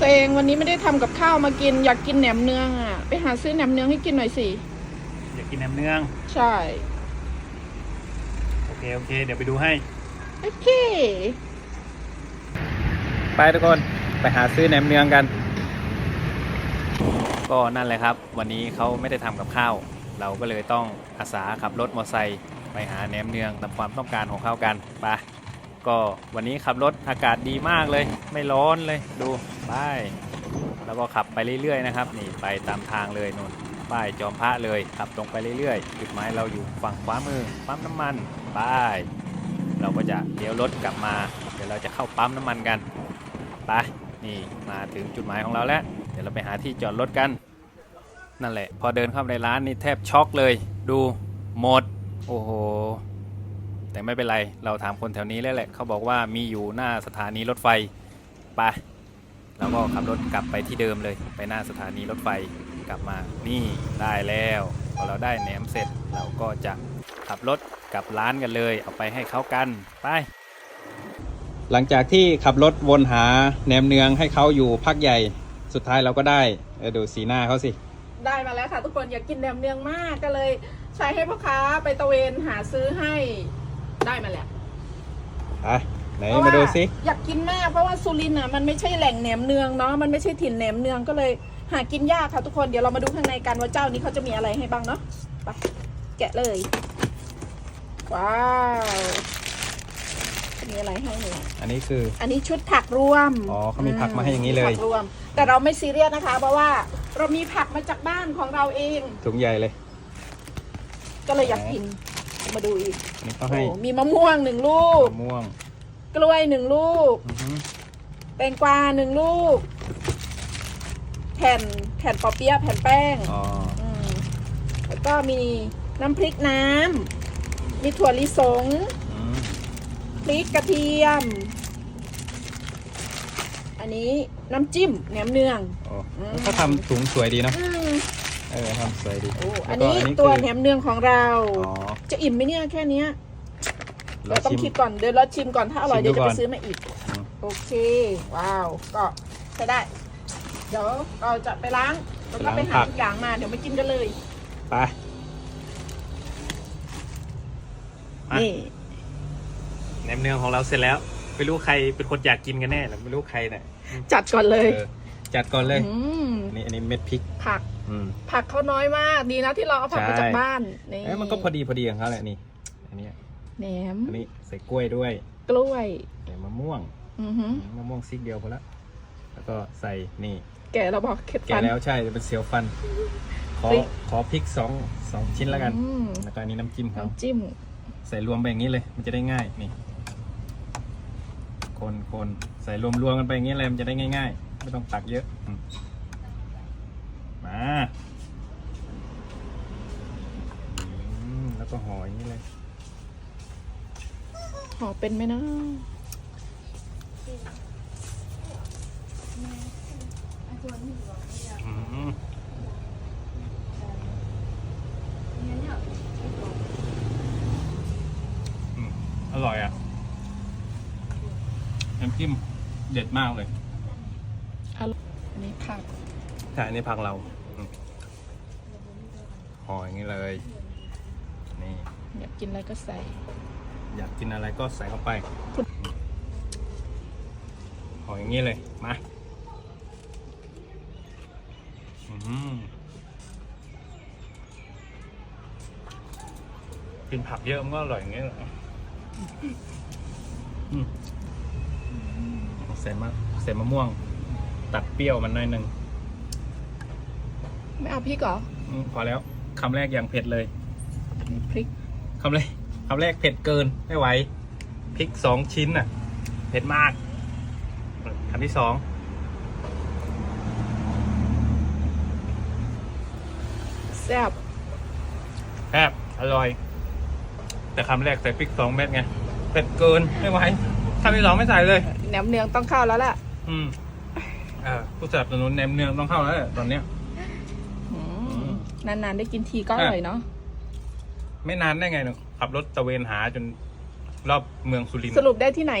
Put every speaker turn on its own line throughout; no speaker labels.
ตัวเองวันนี้ไม่ได้ทำกับข้าวมากิน อยากกินแหนมเนืองอะ ไปหาซื้อแหนมเนืองให้กินหน่อยสิ
อยากกินแหนมเนือง
ใช่
โอเค โอเค เดี๋ยวไปดูให้
โอเค
ไปทุกคน ไปหาซื้อแหนมเนืองกัน ก็นั่นแหละครับ วันนี้เขาไม่ได้ทำกับข้าว เราก็เลยต้องอาสาขับรถมอเตอร์ไซค์ไปหาแหนมเนืองตามความต้องการของเขากัน ไป ก็วันนี้ขับรถอากาศดีมากเลย ไม่ร้อนเลยดูไปแล้วก็ขับไปเรื่อยๆนะครับ นี่ไปตามทางเลยนู่นป้ายจอมพระเลยขับตรงไปเรื่อยๆ จุดหมายเราอยู่ฝั่งขวามือปั๊มน้ำมันไปเราก็จะเลี้ยวรถกลับมา เดี๋ยวเราจะเข้าปั๊มน้ำมันกันไปนี่มาถึงจุดหมายของเราแล้ว เดี๋ยวเราไปหาที่จอดรถกัน นั่นแหละ พอเดินเข้าไปในร้านนี่แทบช็อกเลย ดูหมด โอ้โห แต่ไม่เป็นไร เราถามคนแถวนี้แล้วแหละ เขาบอกว่ามีอยู่หน้าสถานีรถไฟ ไป เราก็ขับรถกลับไปที่เดิมเลย ไปหน้าสถานีรถไฟกลับมา นี่ได้แล้ว พอเราได้แหนมเสร็จ เราก็จะขับรถกลับร้านกันเลย เอาไปให้เขากัน ไป หลังจากที่ขับรถวนหาแหนมเนืองให้เขาอยู่พักใหญ่ สุดท้ายเราก็ได้เออดูสีหน้าเขาสิ
ได้มาแล้วค่ะทุกคนอยากกินแหนมเนืองมากก็เลย ใช้ให้พ่อค้าไปตะเวนหาซื้อให้ มาแล้ว
ไปไหน
เพระ
มาดู
ว่
สิ
อยากกินมากเพราะว่าสุรินทร์อะมันไม่ใช่แหล่งแหนมเนืองเนาะมันไม่ใช่ถิ่นแหนมเนืองก็เลยหากินยากค่ะทุกคนเดี๋ยวเรามาดูข้างในกันว่าเจ้านี้เขาจะมีอะไรให้บ้างเนาะไปแกะเลย ว้าวมีอะไรให้เนี่ย
อันนี้คือ
อันนี้ชุดผักรวม
อ๋อเขามีผักมาให้อย่างนี้เลย
ผักรวม แต่เราไม่ซีเรียสนะคะ เพราะว่าเรามีผักมาจากบ้านของเราเอง
ถุงใหญ่เลย
ก็เลยอยากกิน มาดูอีก
อันนี้เขาให้
โอ้มีมะม่วงหนึ่งลูก
มะม่วง
กล้วยหนึ่งลูก
อือฮึ
แตงกวาหนึ่งลูก แผ่นแผ่นปอเปี๊ยะแผ่นแป้ง
อ๋อ
มแล้วก็มีน้ำพริกน้ำ มีถั่วลิสง
อืม
พริกกระเทียม อันนี้น้ำจิ้มแหนมเนือง
โอ้
อืม
เขาทำถุงสวยดีเนาะ
อืม
เออทำสวยดี
โอ้
แล้
อัน
ก็
นี้ตัว
คือ
แหนมเนืองของเรา
อ๋อ
จะอิ่มไหมเนี่ยแค่เนี้ย
เรา
เราต้อง
ชิม
คิดก่อนเดี๋ยวเราชิมก่อนถ้าอร่อย
ชิมดู
เดี๋ยวจะ
ก่
ไป
อน
ซื้อมาอีก
อืม
โอเค ว้าวก็ใช้ได้ เดี๋ยวเราจะไปล้างแล้วก็ไปหาทุกอย่างมาเดี๋ยวมากินกันเลย
ไป อะ
นี่
แหนมเนืองของเราเสร็จแล้ว ไม่รู้ใครเป็นคนอยากกินกันแน่หรือไม่รู้ใครเนี่ย
จัดก่อนเลย
เออจัดก่อนเลย
อืม
อันนี่อันนี้เม็ดพริก
ผัก
อืม
ผักเขาน้อยมากดีนะที่เราเอาผักมา
ใช่
จากบ้านนี่
เอ้ยมันก็พอดีพอดีของเขาแหละนี่ อันนี้
แหนม
อันนี้ใส่กล้วยด้วย
กล้วย
ใส่มะม่วง
อือหือ
มะม่วงซีกเดียวพอละแล้วก็ใส่นี่
แกะเราบอกเข็ด
แกะ
ฟัน
แล้วใช่จะเป็นเสียวฟัน ขอ
พริก
ขอพริกสองสองชิ้นแล้วกัน
อืม
แล้วก็อันนี้น้ำจิ้มเขา
น้ำจิ้ม
ใส่รวมไปอย่างนี้เลย มันจะได้ง่าย นี่ คนคนใส่รวมรวมกันไปอย่างนี้เลย มันจะได้ง่าย ๆ ไม่ต้องตักเยอะอืมมาอืมแล้วก็ห่ออย่างนี้เลย
ห่อเป็นไหมนะ
อืมอืมอร่อยอะน้ำจิ้มเด็ดมากเลย
อร่อยอันนี้ผัก
ใช่อันนี้พักเราอืมห่ออย่างนี้เลย นี่
อยากกินอะไรก็ใส่
อยากกินอะไรก็ใส่เข้าไปห่ออย่างนี้เลย มาอืมกินผักเยอะมันก็อร่อยอย่างนี้แหละอืมใส่มะใส่มะม่วง ตัดเปรี้ยวมันหน่อยหนึ่ง
ไม่เอาพริกเหรอ
อืมพอแล้วคำแรกอย่างเผ็ดเลย
นี่พริก
คำแรก คำแรกเผ็ดเกินไม่ไหวพริกสองชิ้นน่ะ เผ็ดมากคำที่สอง
แซ่บ
แซ่บอร่อย แต่คำแรกใส่พริกสองเม็ดไงเผ็ดเกินไม่ไหวคำที่สองไม่ใส่เลย
แหนมเนืองต้องเข้าแล้วแหละ
อืมอ่าผู้สนับสนุนแหนมเนืองต้องเข้าแล้วแหละตอนเนี้ย
อืมนานๆได้กินทีก็อ
อะ
ร่อยเนาะ
ไม่นานได้ไงเนอะ ขับรถตระเวนหาจนรอบเมืองสุรินทร์
สรุปได้ที่ไหน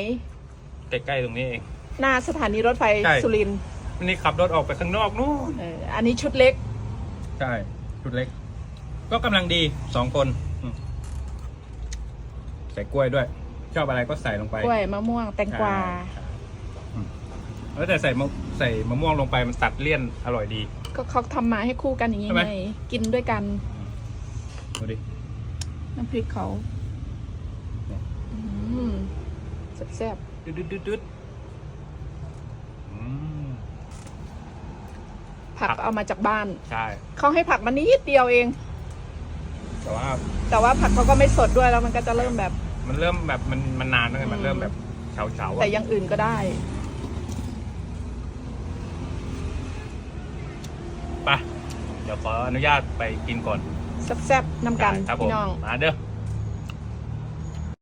ใกล้ๆตรงนี้เอง
หน้าสถานีรถไฟ
ใช่
สุรินทร์
วันนี้ขับรถออกไปข้างนอกนู่น
เอออันนี้ชุดเล็ก
ใช่ชุดเล็ก ก็กำลังดีสองคนอืมใส่กล้วยด้วย ชอบอะไรก็ใส่ลงไป
กล้วยมะม่วงแตงกวา
ใช่อืมแล้วแต่ใส่มะใส่มะม่วงลงไปมันตัดเลี่ยนอร่อยดี
ก็เขาทำมาให้คู่กันอย่างนี้
ใช่ไหม
ไง กินด้วยกัน
ดูดิ
น้ำพริกเขา
เนี่ย
อืมแซ่บ
ดึดดึดดึดดึดอืม
ๆผัก
ผัก
เอามาจากบ้าน
ใช่
เขาให้ผักมานิดเดียวเอง
แต่ว่า
แต่ว่าผักเขาก็ไม่สดด้วยแล้วมันก็จะเริ่มแบบ
มันเริ่มแบบมันมันนานแล้วไงมัน
อืม
เริ่มแบบเฉาเฉาๆ
แต่
อะ
อย่างอื่นก็ได้
ไปเดี๋ยว ขออนุญาตไปกินก่อน
แซ่บๆน้ำกัน
ครับผม
พี่น้อง
มาเด้อ